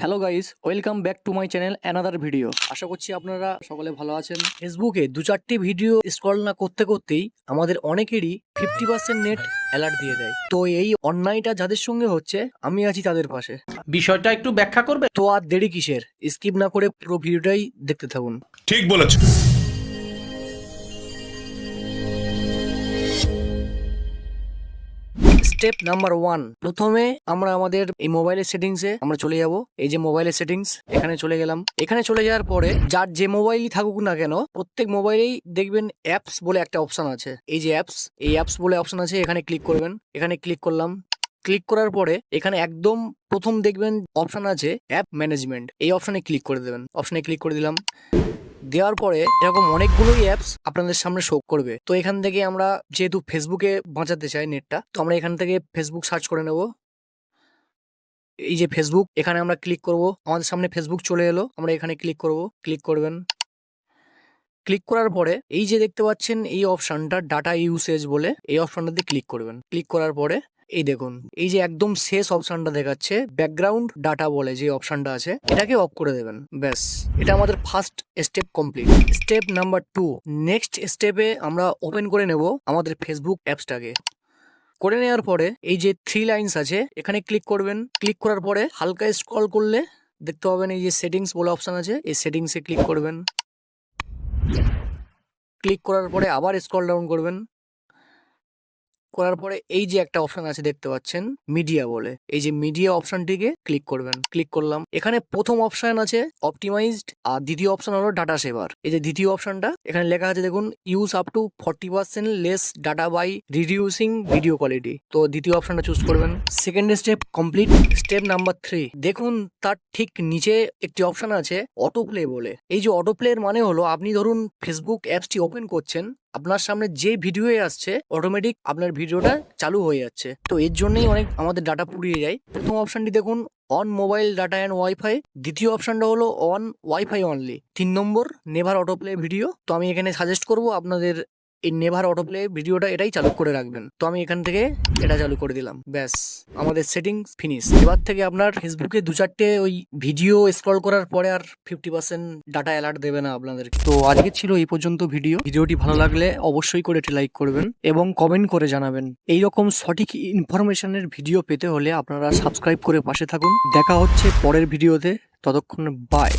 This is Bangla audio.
Hello guys welcome back to my channel another video আশা করছি আপনারা সকলে ভালো আছেন। ফেসবুকে দু চারটি ভিডিও স্ক্রল না করতে করতেই আমাদের অনেকেরই ফিফটি পার্সেন্ট নেট অ্যালার্ট দিয়ে দেয়। তো এই অন্যায়টা যাদের সঙ্গে হচ্ছে আমি আছি তাদের পাশে। বিষয়টা একটু ব্যাখ্যা করবে তো আর দেরি কিসের? স্কিপ না করে পুরো ভিডিওটাই দেখতে থাকুন। ঠিক বলেছ। স্টেপ নাম্বার ওয়ান প্রথমে আমরা আমাদের এই মোবাইলের সেটিংসে আমরা চলে যাব। এই যে মোবাইলের সেটিংস এখানে চলে গেলাম। এখানে চলে যাওয়ার পরে যার যে মোবাইলই থাকুক না কেন, প্রত্যেক মোবাইলেই দেখবেন অ্যাপস বলে একটা অপশন আছে। এই যে অ্যাপস এই অ্যাপস বলে অপশন আছে, এখানে ক্লিক করবেন। এখানে ক্লিক করলাম। ক্লিক করার পরে এখানে একদম প্রথম দেখবেন অপশন আছে অ্যাপ ম্যানেজমেন্ট এই অপশনে ক্লিক করে দেবেন। অপশনে ক্লিক করে দিলাম। দেওয়ার পরে এরকম অনেকগুলোই অ্যাপস আপনাদের সামনে শো করবে। তো এখান থেকে আমরা যেহেতু ফেসবুকে বাঁচাতে চাই নেটটা, তো আমরা এখান থেকে ফেসবুক সার্চ করে নেব। এই যে ফেসবুক এখানে আমরা ক্লিক করব। আমাদের সামনে ফেসবুক চলে এলো, আমরা এখানে ক্লিক করব। ক্লিক করবেন। ক্লিক করার পরে এই যে দেখতে পাচ্ছেন, এই অপশনটা ডাটা ইউসেজ বলে, এই অপশনটাতে ক্লিক করবেন। ক্লিক করার পরে এই দেখুন, এই যে একদম শেষ অপশনটা দেখাচ্ছে ব্যাকগ্রাউন্ড ডাটা বলে যে অপশনটা আছে, এটাকে অফ করে দেবেন, ব্যাস। এটা আমাদের first step complete step number two next স্টেপে আমরা ওপেন করে নেব আমাদের ফেসবুক অ্যাপসটাকে করে নেওয়ার পরে এই যে থ্রি লাইন্স আছে, এখানে ক্লিক করবেন। ক্লিক করার পরে হালকা স্ক্রল করলে দেখতে পাবেন এই যে সেটিংস বলে অপশান আছে, এই সেটিংসে ক্লিক করবেন। ক্লিক করার পরে আবার স্ক্রল ডাউন করবেন। করার পরে এই যে একটা অপশন আছে দেখতে পাচ্ছেন মিডিয়া বলে। এই যে মিডিয়া অপশনটিকে ক্লিক করবেন। ক্লিক করলাম। এখানে প্রথম অপশন আছে অপটিমাইজড আর দ্বিতীয় অপশন হলো ডাটা সেভার এই যে দ্বিতীয় অপশনটা এখানে লেখা আছে দেখুন use up to forty percent less data by reducing video quality তো দ্বিতীয় অপশনটা চুজ করবেন। Second step complete step number three দেখুন, তার ঠিক নিচে একটি অপশন আছে অটো প্লে বলে। এই যে অটো প্লে এর মানে হলো, আপনি ধরুন ফেসবুক অ্যাপসটি ওপেন করছেন আপনার সামনে যে ভিডিও আসছে অটোমেটিক আপনার ভিডিওটা চালু হয়ে যাচ্ছে। তো এর জন্যই অনেক আমাদের ডাটা পুড়িয়ে যায়। প্রথম অপশানটি দেখুন on mobile data and wifi দ্বিতীয় অপশানটা হলো অন ওয়াইফাই অনলি তিন নম্বর নেভার অটোপ্লে ভিডিও তো আমি এখানে সাজেস্ট করব আপনাদের এই নেভার অটোপ্লে ভিডিওটা এটাই চালু করে রাখবেন। তো আমি এখান থেকে এটা চালু করে দিলাম, ব্যাস। আমাদের সেটিংস ফিনিশ এবার থেকে আপনার ফেসবুকে দু চারটে ওই ভিডিও স্ক্রল করার পরে আর ফিফটি পার্সেন্ট ডাটা অ্যালার্ট দেবে না আপনাদের তো আজকে ছিল এই পর্যন্ত ভিডিও ভিডিওটি ভালো লাগলে অবশ্যই করে একটি লাইক করবেন এবং কমেন্ট করে জানাবেন। এই রকম সঠিক ইনফরমেশনের ভিডিও পেতে হলে আপনারা সাবস্ক্রাইব করে পাশে থাকুন। দেখা হচ্ছে পরের ভিডিওতে ততক্ষণ বাই